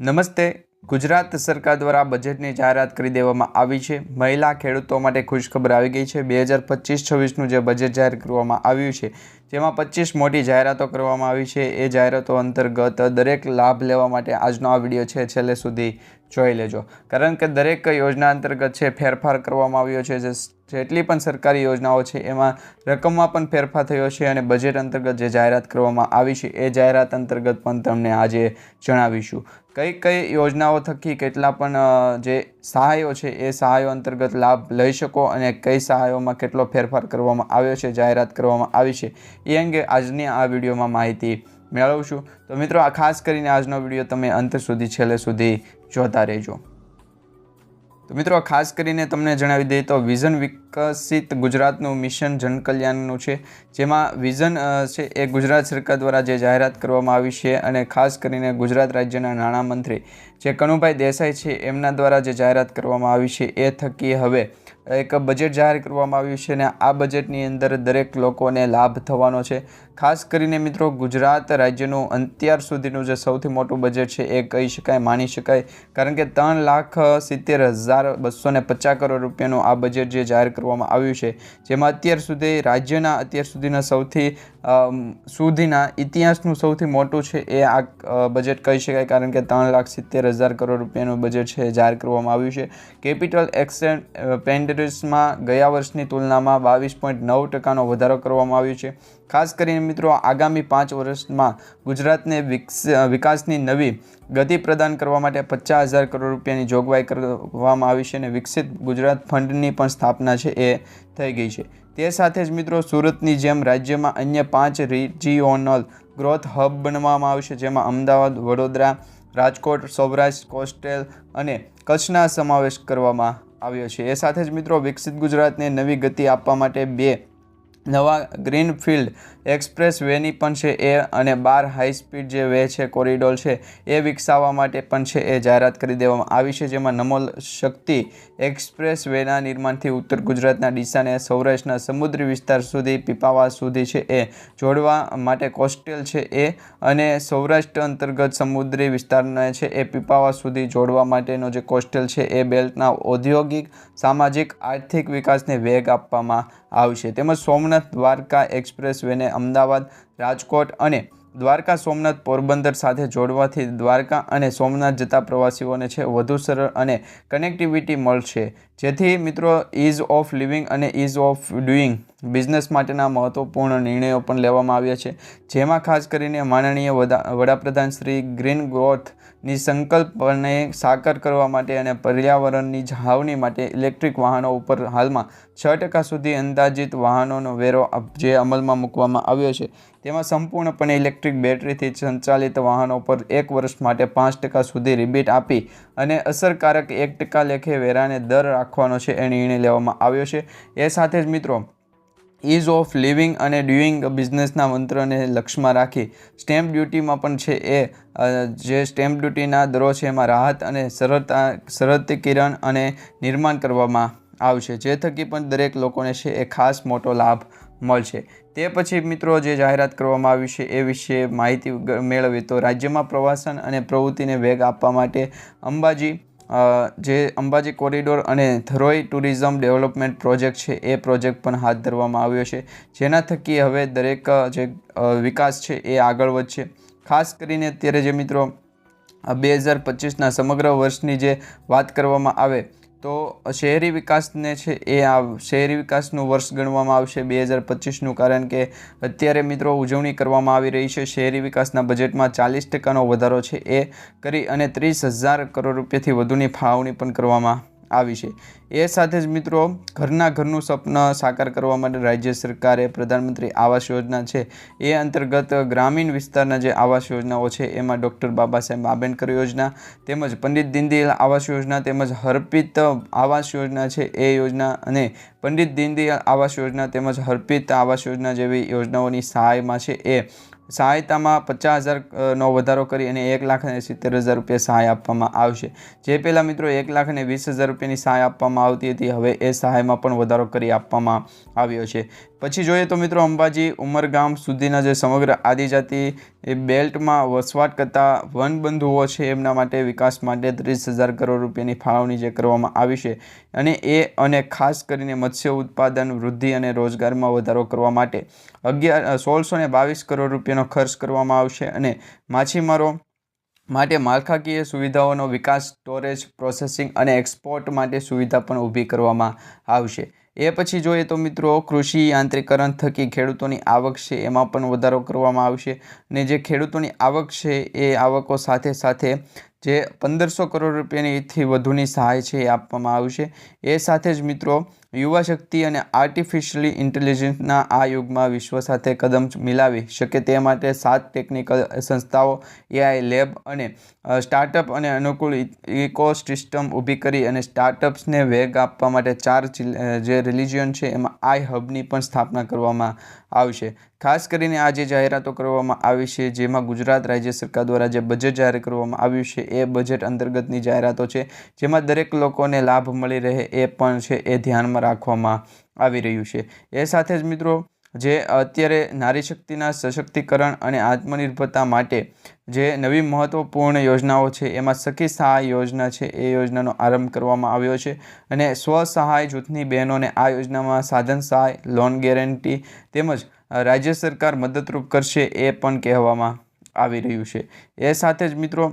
નમસ્તે. ગુજરાત સરકાર દ્વારા બજેટની જાહેરાત કરી દેવામાં આવી છે. મહિલા ખેડૂતો માટે ખુશખબર આવી ગઈ છે. બે હજાર પચીસ છવ્વીસનું જે બજેટ જાહેર કરવામાં આવ્યું છે જેમાં પચીસ મોટી જાહેરાતો કરવામાં આવી છે. એ જાહેરાતો અંતર્ગત દરેક લાભ લેવા માટે આજનો આ વીડિયો છે, છેલ્લે સુધી જોઈ લેજો. કારણ કે દરેક યોજના અંતર્ગત છે, ફેરફાર કરવામાં આવ્યો છે, જે જેટલી પણ સરકારી યોજનાઓ છે, એમાં રકમમાં પણ ફેરફાર થયો છે અને બજેટ અંતર્ગત જે જાહેરાત કરવામાં આવી છે, એ જાહેરાત અંતર્ગત પણ તમને આજે જણાવીશું. કઈ કઈ યોજનાઓ થકી કેટલા પણ જે સહાયો છે, એ સહાયો અંતર્ગત લાભ લઈ શકો અને કઈ સહાયોમાં કેટલો ફેરફાર કરવામાં આવ્યો છે, જાહેરાત કરવામાં આવી છે એ અંગે આજની આ વિડીયોમાં માહિતી મેળવશું તો મિત્રો, આ ખાસ કરીને આજનો વીડિયો તમે અંત સુધી, છેલ્લે સુધી જોતા રહેજો. તો મિત્રો ખાસ કરીને તમને જણાવી દઈએ તો વિઝન વિકસિત ગુજરાતનું મિશન જનકલ્યાણનું છે, જેમાં વિઝન છે એ ગુજરાત સરકાર દ્વારા જે જાહેરાત કરવામાં આવી છે અને ખાસ કરીને ગુજરાત રાજ્યના નાણામંત્રી જે કનુભાઈ દેસાઈ છે, એમના દ્વારા જે જાહેરાત કરવામાં આવી છે એ થકી હવે એક બજેટ જાહેર કરવામાં આવ્યું છે અને આ બજેટની અંદર દરેક લોકોને લાભ થવાનો છે. ખાસ કરીને મિત્રો ગુજરાત રાજ્યનું અત્યાર સુધીનું જે સૌથી મોટું બજેટ છે એ કહી શકાય, માની શકાય. કારણ કે ત્રણ લાખ સિત્તેર હજાર બસો ને પચાસ કરોડ રૂપિયાનું આ બજેટ જે જાહેર કરવામાં આવ્યું છે. જેમાં અત્યાર સુધી રાજ્યના અત્યાર સુધીના સૌથી સુધીના ઇતિહાસનું સૌથી મોટું છે એ આ બજેટ કહી શકાય. કારણ કે ત્રણ લાખ સિત્તેર હજાર કરોડ રૂપિયાનું બજેટ છે જાહેર કરવામાં આવ્યું છે. કેપિટલ એક્સપેન્ડિચર્સમાં ગયા વર્ષની તુલનામાં બાવીસ પોઈન્ટ નવ ટકાનો વધારો કરવામાં આવ્યો છે. ખાસ કરીને મિત્રો, આગામી પાંચ વર્ષમાં ગુજરાતને વિકસ વિકાસની નવી ગતિ પ્રદાન કરવા માટે પચાસ હજાર કરોડ રૂપિયાની જોગવાઈ કરવામાં આવી છે અને વિકસિત ગુજરાત ફંડની પણ સ્થાપના છે એ થઈ ગઈ છે. તે સાથે જ મિત્રો સુરતની જેમ રાજ્યમાં અન્ય પાંચ રિજિયોનલ ગ્રોથ હબ બનવામાં આવશે, જેમાં અમદાવાદ, વડોદરા, રાજકોટ, સૌરાષ્ટ્ર, કોસ્ટેલ અને કચ્છના સમાવેશ કરવામાં આવ્યો છે. એ સાથે જ મિત્રો વિકસિત ગુજરાતને નવી ગતિ આપવા માટે બે નવા ગ્રીનફિલ્ડ એક્સપ્રેસ વેની પણ છે એ અને બાર હાઈ સ્પીડ જે વે છે, કોરિડોર છે, એ વિકસાવવા માટે પણ છે એ જાહેરાત કરી દેવામાં આવી છે, જેમાં નમોલ શક્તિ એક્સપ્રેસ વેના નિર્માણથી ઉત્તર ગુજરાતના ડીસાને સૌરાષ્ટ્રના સમુદ્રી વિસ્તાર સુધી, પીપાવા સુધી છે એ જોડવા માટે કોસ્ટેલ છે એ અને સૌરાષ્ટ્ર અંતર્ગત સમુદ્રી વિસ્તારને છે એ પીપાવા સુધી જોડવા માટેનો જે કોસ્ટેલ છે એ બેલ્ટના ઔદ્યોગિક, સામાજિક, આર્થિક વિકાસને વેગ આપવામાં આવશે. તેમજ સોમનાથ દ્વારકા એક્સપ્રેસ વેને અમદાવાદ, રાજકોટ અને દ્વારકા સોમનાથ પોરબંદર સાથે જોડવાથી દ્વારકા અને સોમનાથ જતા પ્રવાસીઓને છે વધુ સરળ અને કનેક્ટિવિટી મળશે. જેથી મિત્રો ઇઝ ઓફ લિવિંગ અને ઇઝ ઓફ ડુઈંગ બિઝનેસ માટેના મહત્વપૂર્ણ નિર્ણયો પણ લેવામાં આવ્યા છે. જેમાં ખાસ કરીને માનનીય વડા, વડાપ્રધાન શ્રી ગ્રીન ગ્રોથની સંકલ્પને સાકાર કરવા માટે અને પર્યાવરણની જાળવણી માટે ઇલેક્ટ્રિક વાહનો ઉપર હાલમાં છ ટકા સુધી અંદાજિત વાહનોનો વેરો જે અમલમાં મૂકવામાં આવ્યો છે. તેમાં સંપૂર્ણપણે ઇલેક્ટ્રિક બેટરીથી સંચાલિત વાહનો પર એક વર્ષ માટે પાંચ ટકા સુધી રિબીટ આપી અને અસરકારક એક ટકા લેખે વેરાને દર રાખવાનો છે એ નિર્ણય લેવામાં આવ્યો છે. એ સાથે જ મિત્રો ઇઝ ઓફ લિવિંગ અને ડુઈંગ બિઝનેસના મંત્રને લક્ષ્યમાં રાખી. સ્ટેમ્પ ડ્યુટીમાં પણ છે એ જે સ્ટેમ્પ ડ્યુટીના દરો છે એમાં રાહત અને સરળતા સરળતીકરણ અને નિર્માણ કરવામાં આવશે. જે થકી પણ દરેક લોકોને છે એ ખાસ મોટો લાભ મળશે. તે પછી મિત્રો જે જાહેરાત કરવામાં આવી છે એ વિશે માહિતી મેળવી તો રાજ્યમાં પ્રવાસન અને પ્રવૃત્તિને વેગ આપવા માટે અંબાજી જે અંબાજી કોરિડોર અને ધરોઈ ટુરિઝમ ડેવલપમેન્ટ પ્રોજેક્ટ છે, એ પ્રોજેક્ટ પણ હાથ ધરવામાં આવ્યો છે. જેના થકી હવે દરેક જે વિકાસ છે, એ આગળ વધશે. ખાસ કરીને અત્યારે જે મિત્રો બે હજાર પચીસના સમગ્ર વર્ષની જે વાત કરવામાં આવે તો શહેરી વિકાસને છે એ આ શહેરી વિકાસનું વર્ષ ગણવામાં આવશે બે હજાર પચીસનું, કારણ કે અત્યારે મિત્રો ઉજવણી કરવામાં આવી રહી છે. શહેરી વિકાસના બજેટમાં ચાલીસ ટકાનો વધારો છે એ કરી અને ત્રીસ હજાર કરોડ રૂપિયાથી વધુની ફાળવણી પણ કરવામાં આવી છે. એ સાથે જ મિત્રો, ઘરના ઘરનું સ્વપ્ન સાકાર કરવા માટે રાજ્ય સરકારે પ્રધાનમંત્રી આવાસ યોજના છે. એ અંતર્ગત ગ્રામીણ વિસ્તારના જે આવાસ યોજનાઓ છે, એમાં ડૉક્ટર બાબા સાહેબ આંબેડકર યોજના, તેમજ પંડિત દીનદયાલ આવાસ યોજના, તેમજ હર્પિત આવાસ યોજના છે એ યોજના, અને પંડિત દીનદયાલ આવાસ યોજના, તેમજ હર્પિત આવાસ યોજના જેવી યોજનાઓની સહાયમાં છે એ સહાયતામાં પચાસ હજારનો વધારો કરી અને એક લાખ અને સિત્તેર હજાર રૂપિયા સહાય આપવામાં આવશે. જે પહેલાં મિત્રો એક લાખ અને વીસ હજાર રૂપિયાની સહાય આપવામાં આવતી હતી, હવે એ સહાયમાં પણ વધારો કરી આપવામાં આવ્યો છે. પછી જોઈએ તો મિત્રો અંબાજી ઉમરગામ સુધીના જે સમગ્ર આદિજાતિ એ બેલ્ટમાં વસવાટ કરતા વનબંધુઓ છે, એમના માટે વિકાસ માટે ત્રીસ હજાર કરોડ રૂપિયાની ફાળવણી જે કરવામાં આવી છે. અને એ અને ખાસ કરીને મત્સ્ય ઉત્પાદન, વૃદ્ધિ અને રોજગારમાં વધારો કરવા માટે અગિયાર સોળસો ને બાવીસ કરોડ રૂપિયાનો ખર્ચ કરવામાં આવશે અને માછીમારો માટે માળખાકીય સુવિધાઓનો વિકાસ સ્ટોરેજ પ્રોસેસિંગ અને એક્સપોર્ટ માટે સુવિધા પણ ઊભી કરવામાં આવશે. એ પછી જોઈએ તો મિત્રો, કૃષિ યાંત્રિકરણ થકી ખેડૂતોની આવક છે એમાં પણ વધારો કરવામાં આવશે. અને જે ખેડૂતોની આવક છે એ આવકો સાથે સાથે જે પંદરસો કરોડ રૂપિયાનીથી વધુની સહાય છે એ આપવામાં આવશે એ સાથે જ મિત્રો, યુવા શક્તિ અને આર્ટિફિશિયલી ઇન્ટેલિજન્સના આ યુગમાં વિશ્વ સાથે કદમ મિલાવી શકે તે માટે સાત ટેકનિકલ સંસ્થાઓ એઆઈ લેબ અને સ્ટાર્ટઅપ અને અનુકૂળ ઇકોસિસ્ટમ ઊભી કરી અને સ્ટાર્ટઅપ્સને વેગ આપવા માટે ચાર જે રિલિજિયન છે એમાં આઈ હબની પણ સ્થાપના કરવામાં આવશે ખાસ કરીને આ જે જાહેરાતો કરવામાં આવી છે, જેમાં ગુજરાત રાજ્ય સરકાર દ્વારા જે બજેટ જાહેર કરવામાં આવ્યું છે, એ બજેટ અંતર્ગતની જાહેરાતો છે. જેમાં દરેક લોકોને લાભ મળી રહે એ પણ છે એ ધ્યાનમાં રાખવામાં આવી રહ્યું છે. એ સાથે જ મિત્રો જે અત્યારે નારી શક્તિના સશક્તિકરણ અને આત્મનિર્ભરતા માટે જે નવી મહત્ત્વપૂર્ણ યોજનાઓ છે, એમાં સખી સહાય યોજના છે, એ યોજનાનો આરંભ કરવામાં આવ્યો છે અને સ્વસહાય જૂથની બહેનોને આ યોજનામાં સાધન સહાય, લોન ગેરંટી તેમજ રાજ્ય સરકાર મદદરૂપ કરશે એ પણ કહેવામાં આવી રહ્યું છે. એ સાથે જ મિત્રો,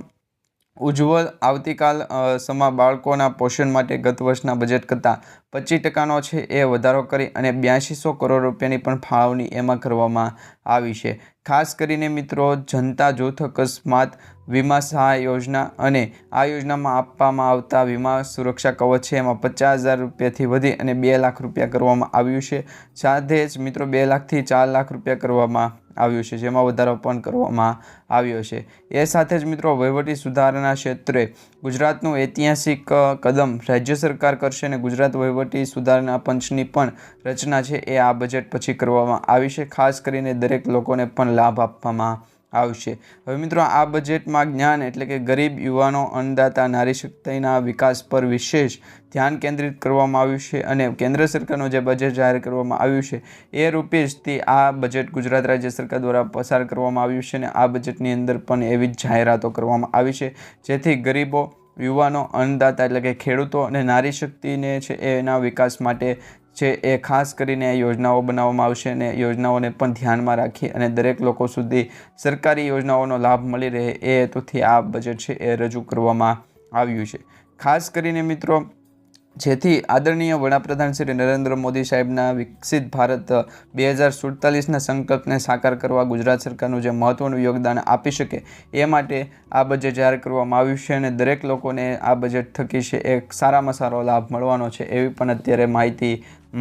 ઉજ્જવલ આવતીકાલ સમા બાળકોના પોષણ માટે ગત વર્ષના બજેટ કરતાં પચીસ ટકાનો છે એ વધારો કરી અને બ્યાસીસો કરોડ રૂપિયાની પણ ફાળવણી એમાં કરવામાં આવી છે. ખાસ કરીને મિત્રો, જનતા જૂથ અકસ્માત, વીમા સહાય યોજના અને આ યોજનામાં આપવામાં આવતા વીમા સુરક્ષા કવચ છે. એમાં પચાસ હજાર રૂપિયાથી વધી અને બે લાખ રૂપિયા કરવામાં આવ્યું છે. સાથે જ મિત્રો, બે લાખથી ચાર લાખ રૂપિયા કરવામાં આવ્યું છે, જેમાં વધારો પણ કરવામાં આવ્યો છે. એ સાથે જ મિત્રો, વહીવટી સુધારણા ક્ષેત્રે ગુજરાતનું ઐતિહાસિક કદમ રાજ્ય સરકાર કરશે અને ગુજરાત વહીવટી સુધારણા પંચની પણ રચના છે એ આ બજેટ પછી કરવામાં આવી છે. ખાસ કરીને દરેક લોકોને પણ લાભ આપવામાં આવશે. હવે મિત્રો, આ બજેટમાં જ્ઞાન એટલે કે ગરીબ યુવાનો, અન્નદાતા નારી શક્તિના વિકાસ પર વિશેષ ધ્યાન કેન્દ્રિત કરવામાં આવ્યું છે અને કેન્દ્ર સરકારનું જે બજેટ જાહેર કરવામાં આવ્યું છે એ રૂપેશથી આ બજેટ ગુજરાત રાજ્ય સરકાર દ્વારા પસાર કરવામાં આવ્યું છે અને આ બજેટની અંદર પણ એવી જ જાહેરાતો કરવામાં આવી છે જેથી ગરીબો યુવાનો, અન્નદાતા એટલે કે ખેડૂતો અને નારી શક્તિને છે એના વિકાસ માટે છે એ ખાસ કરીને યોજનાઓ બનાવવામાં આવશે અને યોજનાઓને પણ ધ્યાનમાં રાખી અને દરેક લોકો સુધી સરકારી યોજનાઓનો લાભ મળી રહે એ હેતુથી આ બજેટ છે એ રજૂ કરવામાં આવ્યું છે. ખાસ કરીને મિત્રો જેથી આદરણીય વડાપ્રધાન શ્રી નરેન્દ્ર મોદી સાહેબના વિકસિત ભારત બે હજાર સુડતાલીસના સંકલ્પને સાકાર કરવા ગુજરાત સરકારનું જે મહત્ત્વનું યોગદાન આપી શકે એ માટે આ બજેટ જાહેર કરવામાં આવ્યું છે અને દરેક લોકોને આ બજેટ થકી છે એક સારામાં સારો લાભ મળવાનો છે એવી પણ અત્યારે માહિતી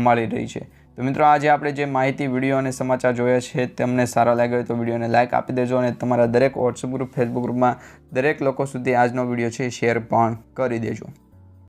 મળી રહી છે. તો મિત્રો આજે આપણે જે માહિતી, વીડિયો અને સમાચાર જોયા છે તમને સારા લાગ્યો તો વિડીયોને લાઇક આપી દેજો અને તમારા દરેક વોટ્સઅપ ગ્રુપ ફેસબુક ગ્રુપમાં દરેક લોકો સુધી આજનો વીડિયો છે શેર પણ કરી દેજો.